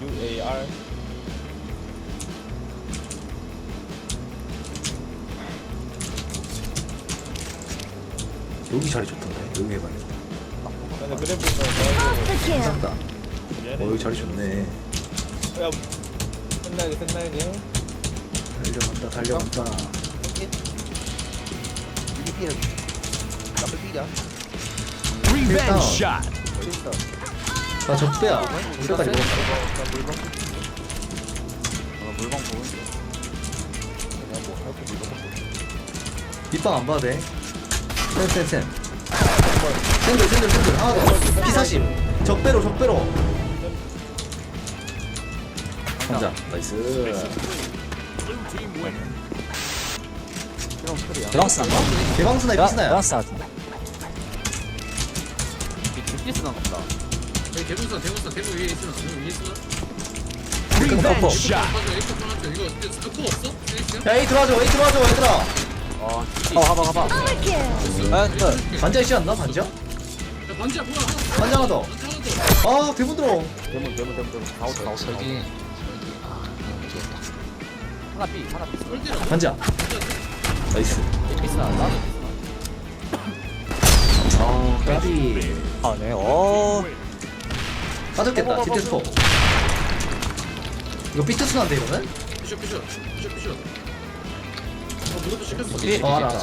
UAR 여기 자리 좋던데 여기 해봐야겠다 근데 괜찮다. 어 미안해 여기 자리 좋네. 야 끝나게 끝나게. 달려간다 달려간다 삐라 나쁠 삐라 일단 shot. 나 적배야. 우리까지 먹었다. 나 물방 아 물방 보고 있어. 내가 뭐 할거 물방 보고 밑방 안 봐도 돼. 쌤쌤쌤. 샌들 샌들 샌들. 하나 더 P40 적배로 적배로. 혼자 나이스 드랑스 난가? 개방 스나 드라- 비스나야 드랑스 같은데 주피스 나갑다 대문선 대문선 대문 위에 있으면 대문 위에 있으면 컴포 맞아 에이터 편한테 이거 근데 스코 없어? 에이터? 야 에이 들어와줘 에이 들어와줘 얘들아 아 가봐 가봐 아 그, 반자 있지 않나 반자? 야 반지야 뭐야 하나 더 반지 하나 더 아 대문 들어 대문 대문 대문 대문 다 오다 다 오다 저기 하나 삐 하나 삐 꼴찌라 반자 나 이스. 삐스나 나도 아 까비. 아네. 어. 빠졌겠다. 디테스포. 이거 삐트스난데 이러면? 피셔 피셔 피셔 피셔 어 누구도 시켰어 삐 어, 알아, 알아.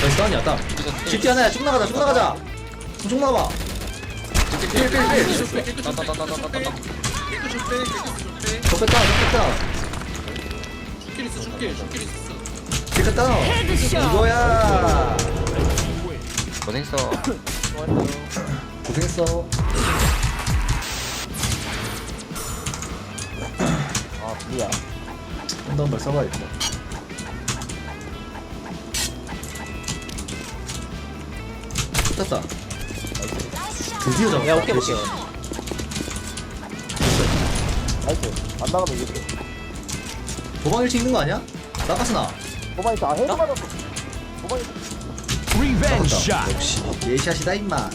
나이스 다운이야 다운 GT 하나야 쭉 나가자 쭉 나가자. 쭉 나가봐. 필 필필 깨끗이 빼 깨끗이 빼 깨끗이 빼 깨끗이 빼 깨끗이 빼 적배 다운 적배 다운 죽길 있어 죽길 죽길 있어. 적배 다운 이거야. 고생했어. 고생했어. 아 삐야? 한번발 써봐야겠다. 떴다. 드디어 잡았다. 야 오케이 볼게 나이스. 안 나가면 이겼어 도방 일치 있는 거 아니야? 나가스나. 도망 있어 아 헤드 맞았어. 도망 Revenge 나온다. shot. 역시 예샷이다 임마.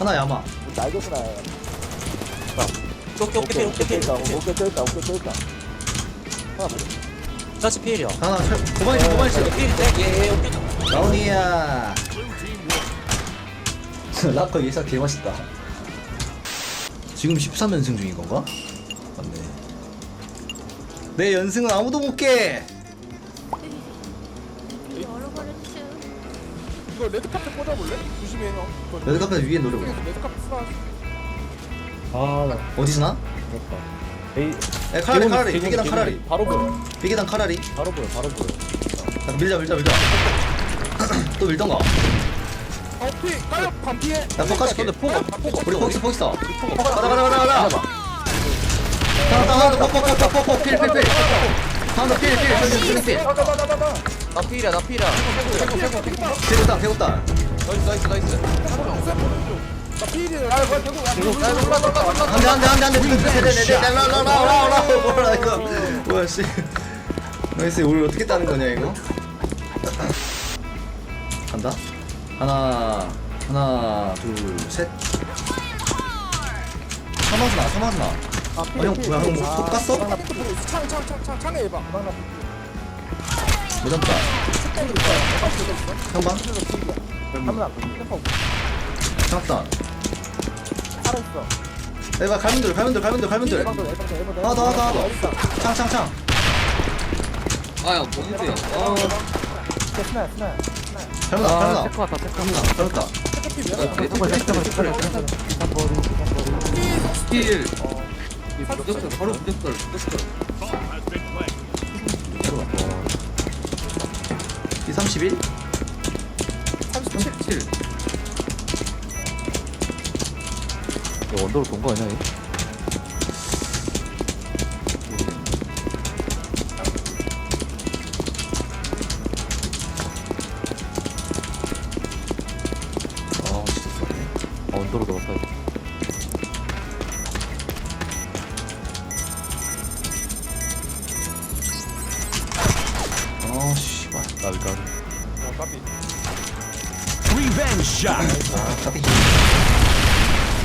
하나 야마. 날개구나. 오케이 오케이 오케이 오케이 다 오케이 오케이. 떼있다 오케이 떼있다 하나 자치 피해려. 하나 철 도방 일치 도방 일치 피해인데 예예 오케이 라운이야. 라커 예샷 개맛있다. 지금 13연승 중인 건가? 내 연승은 아무도 못깨. 이거 레드 카펫 꽂아볼래? 조심해 형 이거 레드카펫 위에 노래? 보여 레드 카펫 쓰라 어디서 나? 에이 야 카라리 카라리 비계단 카라리 바로 보여. 비계단 카라리 바로 보여 바로 보여. 야, 밀자 밀자 밀자. 또 밀던가? 야 어피 깔려 반피해. poka줄게 근데 포가 우리 거기서 포기 있어. 가자 가자 가자 가 자 하나 더 하나 더퍽퍽퍽퍽 필필필 하나 더필필 필필 나 피이야 나 피이야 개구다 개구다 나이스 나이스 나이스 아 안돼 안돼 안돼 안돼 라라라라라 뭐라 이거 뭐야 씨 나이스 우리 어떻게 따는 거냐 이거 간다 하나 하나 둘셋 사마스나 사마스나 아, 형, 뭐야, 형, 뭐, 톡 깠어? 창창창창 창에 해봐 무덤다 형방 한번 안 장단 살아있어 에바 갈문들 갈문들 갈문들 갈문들 에방도 에방도 에방도 하나 더 하나 더 하나 더 창창창 아야 뭔데 스나야 스나야 갈문다 갈문다 체크 왔다 체크 갈문다 힐 무적설 바로 무적설 무적설 이 31? 37 이거 원더로 돈거 아니야 얘? 아씨 까비 까비 어 까비 아 카피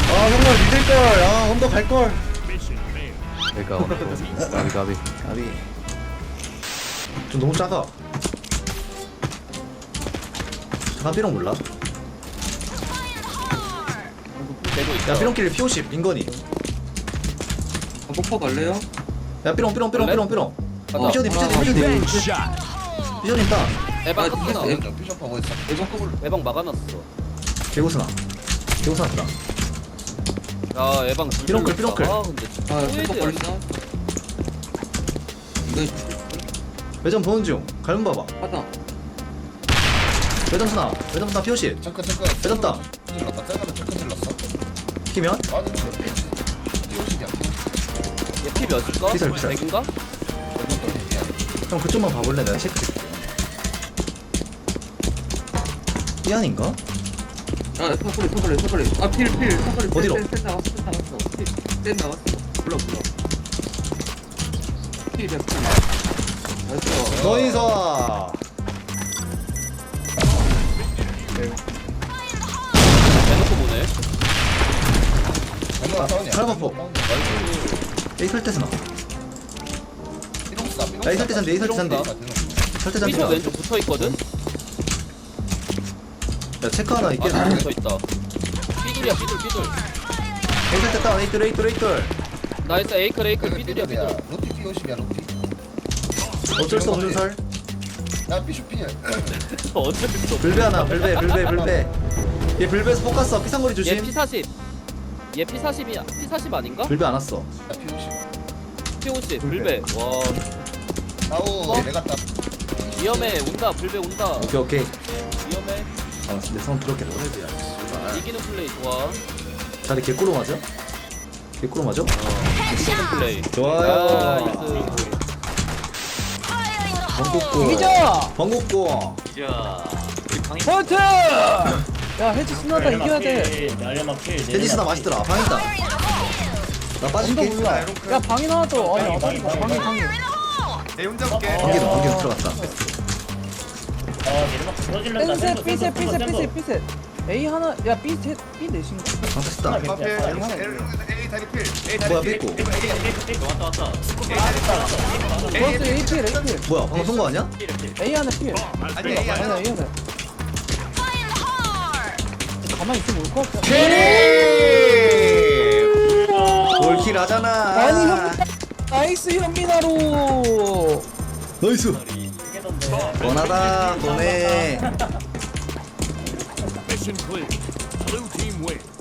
아 형님 믿을걸 아 언더 갈걸 그러니까 오늘 또 까비 까비 아비 좀 너무 작아 잠깐 삐롱 몰라? 야 삐롱길 P50 민건이 폭포 갈래요? 야 삐롱 삐롱 삐롱 삐롱 삐롱 가자. 피셔님 피셔님 피셔님 피 따 에방 아, 컸구나 에- 피셔 보고 있어. 이번 컵을 에방 막아놨어 개고스나 따야 에방 삐렁클, 삐렁클. 아 근데 아 폭포 소외돼야 걸린다 이거 매점 보는 중 갈문 봐봐 하다 매점 스나 매점 스나 P50 체크 체크. 빼졌다. 질렀다. 짤가면 체크 질렀어. 키면. 띠오시냐. 얘피 몇일까? 피살. 100인가? 형 그쪽만 봐볼래 내가 체크 이 아닌가? 아 사거리 사거리 사거리 아필필 사거리 어디로? 센 나왔어 센 나왔어 센 나왔어 몰라 몰라 필이야 필 나이스 너이서 대놓고 보네 정말 싸우냐. 칼바포. 에이 설대스나 삐롱 싸. 삐롱 야, 이 싸. 설대 잔디, 이 설대 잔디. 삐롱 싸, 삐롱. 설대잔 삐져 왼쪽 붙어있거든? 야 체크 하나 아 있겠네. 붙어있다. 삐둘이야 삐둘 삐둘. 에이 설대 따 에이돌 에이돌 에이돌 나이스 에이클 에이클 그 삐둘이야. 삐둘. 로티 삐오시냐 로티. 어쩔 수 없는 설. 나 삐슈피야. 어쩔 수 없어. 불배 하나 불배 불배 불배. 얘 불배에서 포커스 피상거리 얘 조심 P40 얘 P40이야. P40 아닌가? 불배 안 왔어. 나 삐오시. P50 불배. 와. 아우 내가 딱. 위험해. 온다 불배 온다. 오케이 오케이. 위험해 아 근데 성 들었겠다 이기는 플레이 좋아 자리 개꾸로 맞아? 개꾸로 맞아? 이기는 플레이 좋아요 나이스 번국고 이기자! 번국고 포인트! 야 해지 신나다 이겨야 돼. 테니스나 맛있더라 방이다 나 빠질게 언더 몰라. 야 방이 나왔어. 아니 방이 방이 방이. 번개로 번개로 들어갔다 펜셋 삐셋 삐셋 삐셋 삐셋. A 하나 야 B 셋 B 넷인가? 방패스다 뭐야 삐고 버스 A 필 A 필. 뭐야 방금 쏜거 아니야? A 하나 필. 아니 A 하나 A 하나. 가만히 있으면 올것 같아. 골킬 하잖아 아니 현민 나이스 현민아로. 나이스 원하다 보내 Mission clear. Blue team wins.